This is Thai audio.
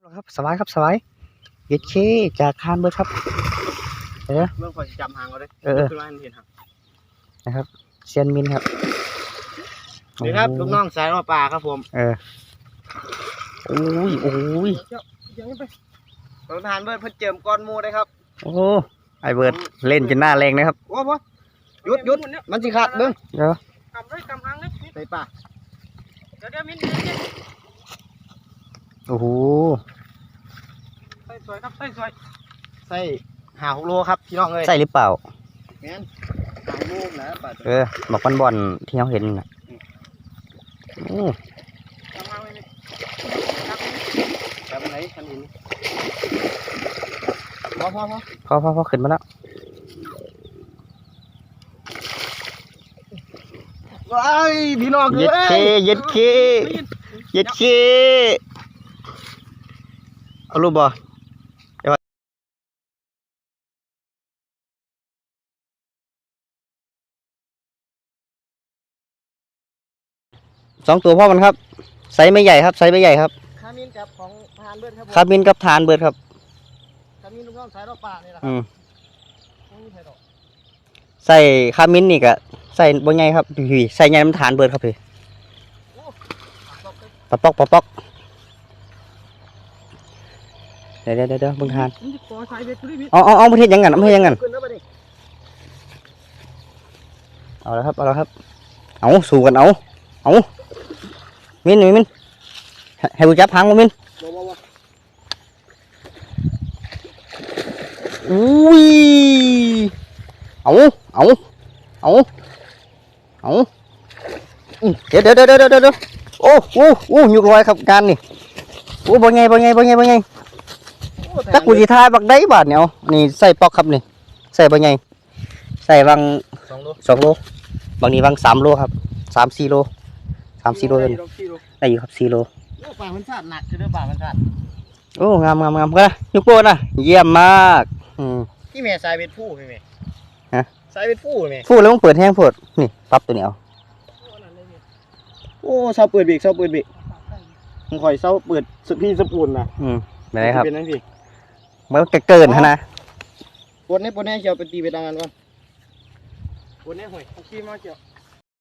ครับสบายครับสบายเย็ดเคจากคานเบิร์ดครับเมื่อคอยจำหางเขาเลยเออเออขึ้นมาเห็นหางนะครับเซียนมินครับนี่ครับลูกน้องสายรอปลาครับผม เออโอ้ยโอ้ยยังไม่ไปลงทานเบิร์ดเพิ่นเจิมก้อนหมูได้ครับ โอ้ไอเบิร์ดเล่นจนหน้าแรงนะครับโอ้โหหยุดหยุดมันสิขาดเบิ้งเดี๋ยวกำเลยกำหางเลยใส่ปลาเดี๋ยวเดี๋ยวมิ้นเดี๋ยวเดี๋ยว โอ้โหใส่สวยครับใส่สวยใส่หาหกโลครับพี่น้องเลยใส่หรือเปล่า แม่นหาหกโลนะปลาเออบอกบอลบอลที่เราเห็นน่ะโอ้กำหางเลยนี่จำไหนคันนี้พอพอพอพอพอพอขึ้นมาแล้วว้ายพี่น้องเย็ดเคอ้ยเย็ดเคเย็ดเค เอารูปบ่เดี๋ยวสองตัวพ่อมันครับไซส์ไม่ใหญ่ครับไซส์ไม่ใหญ่ครับคามินกับของทหารเบิร์ดครับผมคาบินกับทานเบิร์ดครับคามินลูกน้องสายรอปลานี่แหละคอืรับมไม่มีใครหรอกใส่คามินนี่ก็ใส่บ่ไงครับพี่ใส่ไงน้ำทานเบิร์ดครับพี่ปะปอกปะปอก เดี๋ยวเดี๋ยวเดี๋ยวเดี๋ยวเบิ่งทานมันจะก่อสายเบ็ดด้วยมิ้นเอาเอาเอาประเทศยังกันเอาประเทศยังกันขึ้นแล้วบัดนี้เอาแล้วครับเอาแล้วครับเอาสู่กันเอาเอามินมินมินให้ให้กูจับหางมามินบ่บ่บ่อุ้ยเอาเอาเอาเอาอืมเดี๋ยวเดี๋ยวเดี๋ยวเดี๋ยวเดี๋ยวโอ้โอ้โอ้ยุกลอยครับการนี่โอ้บ่ไงบ่ไงบ่ไงบ่ไง โอ้ทหารตักกูสิทายบักได้บาทเนี่ยเอานี่ใส่ปอกครับนี่ ใส่บ่ไงใส่บางสองโลสองโล บางนี้บางสามโลครับสามสี่โลสามสี่โลเลยโลสี่โลได้อยู่ครับสี่โลโอ้ปลามันชาติหนักคือเด้อปลามันชาติโอ้งามงามงามก็นะยุกโป้นะเยี่ยมมากอืมพี่แม่สายเบ็ดผู้พี่แม่ฮะสายเบ็ดผู้แม่พูดแล้วมึงเปิดแห้งพูดนี่ปรับตัวนี้เอาโอ้เสาเปิดเบรกเสาเปิดเบรกผมคอยเสาเปิดสุดพี่สปูนนะอืมไม่ได้ครับเป็นนั่นพี่ มันก็เกินฮะนะปวดแน่ปวดแน่เชียวไปตีไปดังกันก่อนปวดแน่ห่วยเอาขี้มาเชียว